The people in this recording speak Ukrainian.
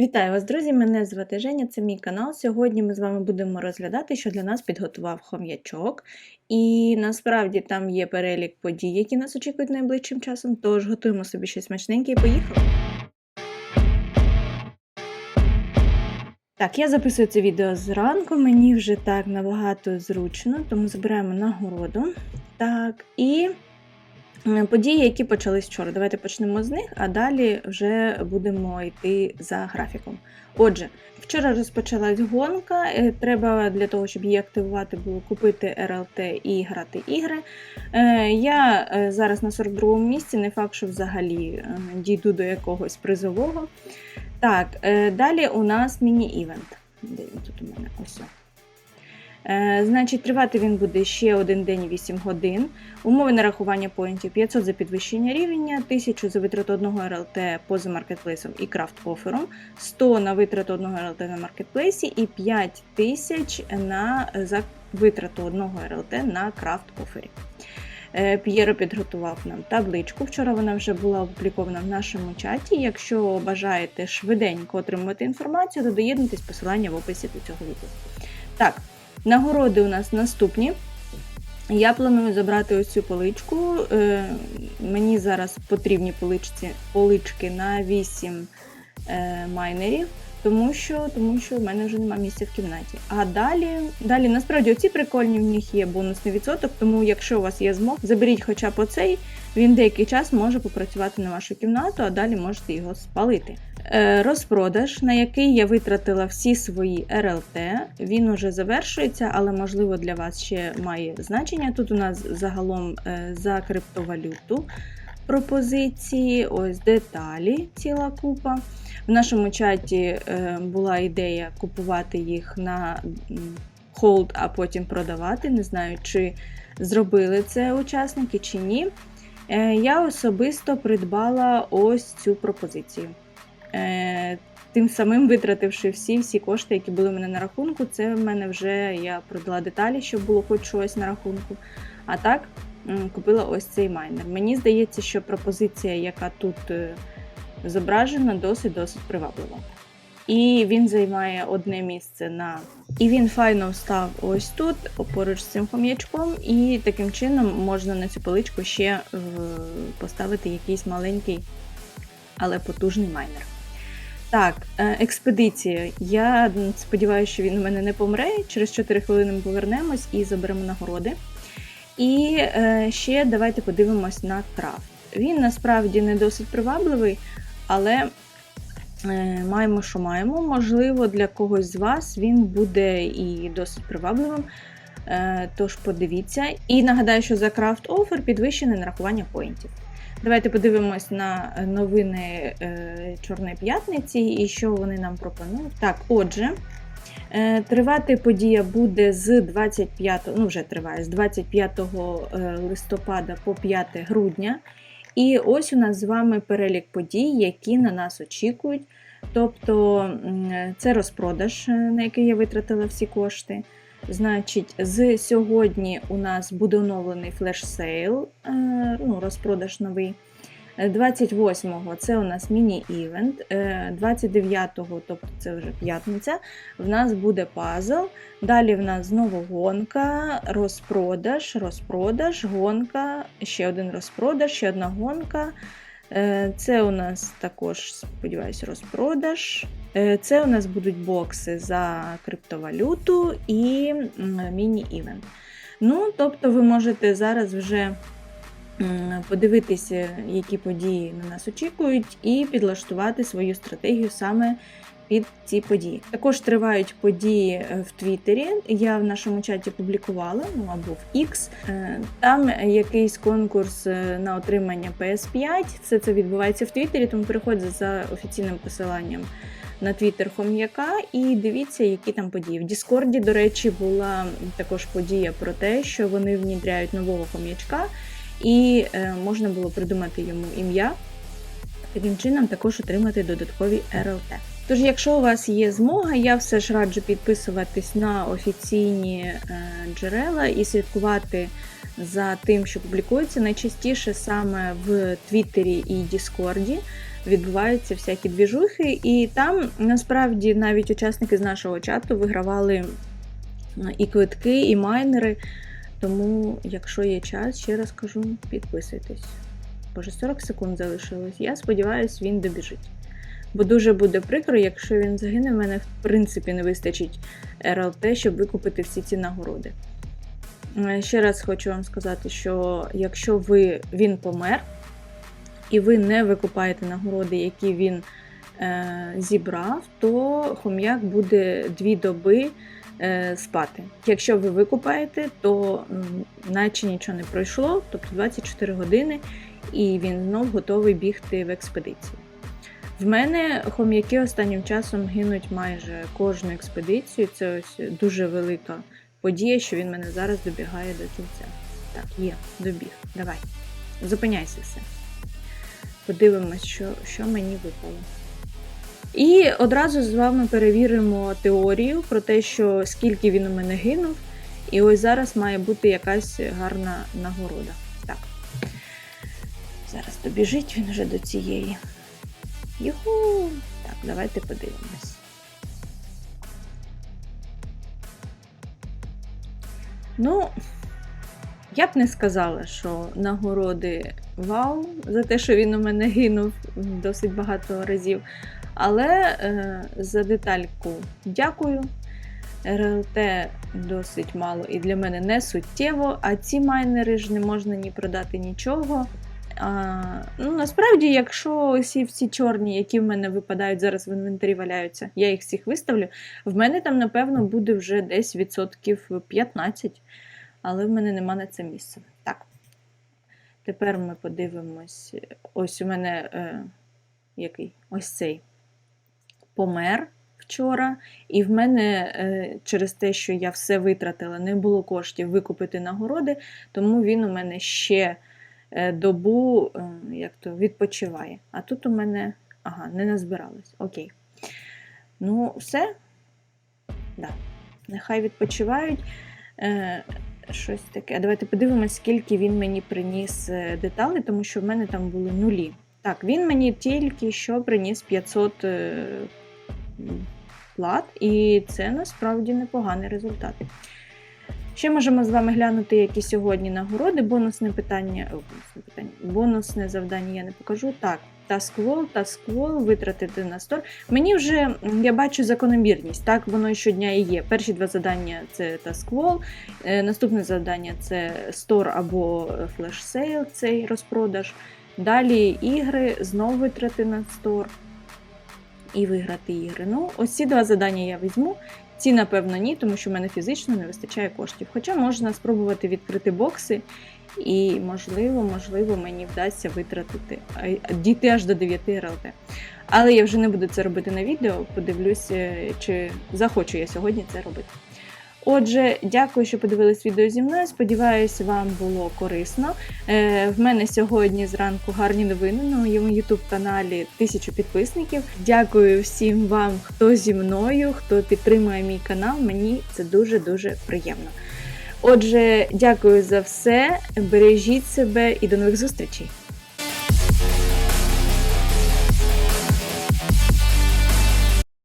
Вітаю вас, друзі! Мене звати Женя, це мій канал. Сьогодні ми з вами будемо розглядати, що для нас підготував хом'ячок. І насправді там є перелік подій, які нас очікують найближчим часом. Тож готуємо собі щось смачненьке і поїхали. Так, я записую це відео зранку, мені вже так набагато зручно, тому забираємо нагороду. Так, і Події, які почались вчора. Давайте почнемо з них, а далі вже будемо йти за графіком. Отже, вчора розпочалась гонка. е, Треба для того, щоб її активувати, було купити РЛТ і грати ігри. Е, Я е, зараз на 42-му місці, не факт, що взагалі е, дійду до якогось призового. Так, е, далі у нас міні-івент. Де він тут у мене? Ось. Е, Значить, тривати він буде ще один день і 8 годин. Умови нарахування поінтів 500 за підвищення рівня, 1000 за витрату одного РЛТ поза маркетплейсом і крафт офером, 100 на витрату одного РЛТ на маркетплейсі і 5000 на за витрату одного РЛТ на крафт офері. Е, П'єро підготував нам табличку. Вчора вона вже була опублікована в нашому чаті. Якщо бажаєте швиденько отримувати інформацію, то доєднуйтесь посилання в описі до цього відео. Так, нагороди у нас наступні. Я планую забрати ось цю поличку. Е, мені зараз потрібні поличці, полички на 8 е, майнерів, тому що, тому що в мене вже немає місця в кімнаті. А далі, далі насправді оці прикольні в них є бонусний відсоток, тому якщо у вас є змог, заберіть хоча б оцей, він деякий час може попрацювати на вашу кімнату, а далі можете його спалити. Е, Розпродаж, на який я витратила всі свої РЛТ, він уже завершується, але можливо для вас ще має значення. Тут у нас загалом е, за криптовалюту пропозиції, ось деталі, ціла купа. В нашому чаті е, була ідея купувати їх на холд, а потім продавати. Не знаю, чи зробили це учасники чи ні. Я особисто придбала ось цю пропозицію. Е, Тим самим витративши всі всі кошти, які були в мене на рахунку, це в мене вже я продала деталі, щоб було хоч щось на рахунку. А так купила ось цей майнер. Мені здається, що пропозиція, яка тут е, зображена, досить досить приваблива. І він займає одне місце на. І він файно встав ось тут, поруч з цим хом'ячком, і таким чином можна на цю поличку ще е, поставити якийсь маленький, але потужний майнер. Так, е, експедиція. Я сподіваюся, що він у мене не помре. Через 4 хвилини ми повернемось і заберемо нагороди. І е, ще давайте подивимось на крафт. Він насправді не досить привабливий, але е, маємо, що маємо. Можливо, для когось з вас він буде і досить привабливим. Тож подивіться. І нагадаю, що за крафт офер підвищене нарахування поінтів. Давайте подивимось на новини е, Чорної п'ятниці і що вони нам пропонують. Так, отже, е, тривати подія буде з 25, ну вже триває, з 25 е, листопада по 5 грудня. І ось у нас з вами перелік подій, які на нас очікують. Тобто це розпродаж, на який я витратила всі кошти. Значить, з сьогодні у нас буде оновлений флеш-сейл, е, ну, розпродаж новий. Е, 28-го це у нас міні-івент. е, 29-го, тобто це вже п'ятниця, в нас буде пазл. Далі в нас знову гонка, розпродаж, розпродаж, гонка, ще один розпродаж, ще одна гонка. Е, Це у нас також, сподіваюся, розпродаж. Е, Це у нас будуть бокси за криптовалюту і міні-івент. Ну, тобто, ви можете зараз вже подивитися, які події на нас очікують, і підлаштувати свою стратегію саме під ці події. Також тривають події е, в Твіттері. Я в нашому чаті публікувала, ну або в X. Е, Там якийсь конкурс е, на отримання PS5. Все це відбувається в Твіттері, тому переходьте за офіційним посиланням на твіттер хом'яка і дивіться, які там події. В Діскорді, до речі, була також подія про те, що вони внідряють нового хом'ячка, і е, можна було придумати йому ім'я. Таким чином також отримати додаткові РЛТ. Тож, якщо у вас є змога, я все ж раджу підписуватись на офіційні е, джерела і слідкувати за тим, що публікується найчастіше саме в Твіттері і Діскорді. відбуваються всякі двіжухи. І там насправді навіть учасники з нашого чату вигравали е, і квитки, і майнери. Тому, якщо є час, ще раз кажу, підписуйтесь. Боже, 40 секунд залишилось. Я сподіваюся, він добіжить. Бо дуже буде прикро, якщо він загине, в мене в принципі не вистачить РЛТ, щоб викупити всі ці нагороди. Е, Ще раз хочу вам сказати, що якщо ви, він помер, і ви не викупаєте нагороди, які він е, зібрав, то хом'як буде дві доби е, спати. Якщо ви викупаєте, то наче нічого не пройшло, тобто 24 години, і він знов готовий бігти в експедицію. В мене хом'яки останнім часом гинуть майже кожну експедицію. Це ось дуже велика подія, що він мене зараз добігає до кінця. Так, є, добіг. Давай. Зупиняйся все. Подивимось, що, що мені випало. І одразу з вами перевіримо теорію про те, що скільки він у мене гинув. І ось зараз має бути якась гарна нагорода. Так. Зараз добіжить він вже до цієї. Юху! Так, давайте подивимось. Ну, я б не сказала, що нагороди вау за те, що він у мене гинув досить багато разів. Але е, за детальку дякую. РЛТ досить мало і для мене не суттєво, а ці майнери ж не можна ні продати нічого. А, ну, насправді, якщо всі всі чорні, які в мене випадають зараз в інвентарі валяються, я їх всіх виставлю, в мене там, напевно, буде вже десь відсотків 15, але в мене нема на це місця. Так. Тепер ми подивимось. Ось у мене е, який? Ось цей помер вчора, і в мене е, через те, що я все витратила, не було коштів викупити нагороди, тому він у мене ще добу е, як то, відпочиває. А тут у мене ага, не назбиралось. Окей. Ну, все. Да. Нехай відпочивають. Е, щось таке. Давайте подивимось, скільки він мені приніс е, деталей, тому що в мене там були нулі. Так, він мені тільки що приніс 500 е, плат, і це насправді непоганий результат. Ще можемо з вами глянути, які сьогодні нагороди. Бонусне питання, о, бонусне питання, бонусне завдання я не покажу. Так, тасквол, тасквол, витратити на стор. Мені вже я бачу закономірність, так воно щодня і є. Перші два завдання це тасквол, е, наступне завдання це стор або флеш-сейл, цей розпродаж. Далі ігри, знову витрати на стор і виграти ігри. Ну, ось ці два завдання я візьму. Ці, напевно, ні, тому що в мене фізично не вистачає коштів. Хоча можна спробувати відкрити бокси, і, можливо, можливо, мені вдасться витратити, дійти аж до 9 РЛТ. Але я вже не буду це робити на відео, Подивлюсь, чи захочу я сьогодні це робити. Отже, дякую, що подивились відео зі мною. Сподіваюся, вам було корисно. Е, в мене сьогодні зранку гарні новини на моєму youtube каналі тисячу підписників. Дякую всім вам, хто зі мною, хто підтримує мій канал. Мені це дуже дуже приємно. Отже, дякую за все. Бережіть себе і до нових зустрічей!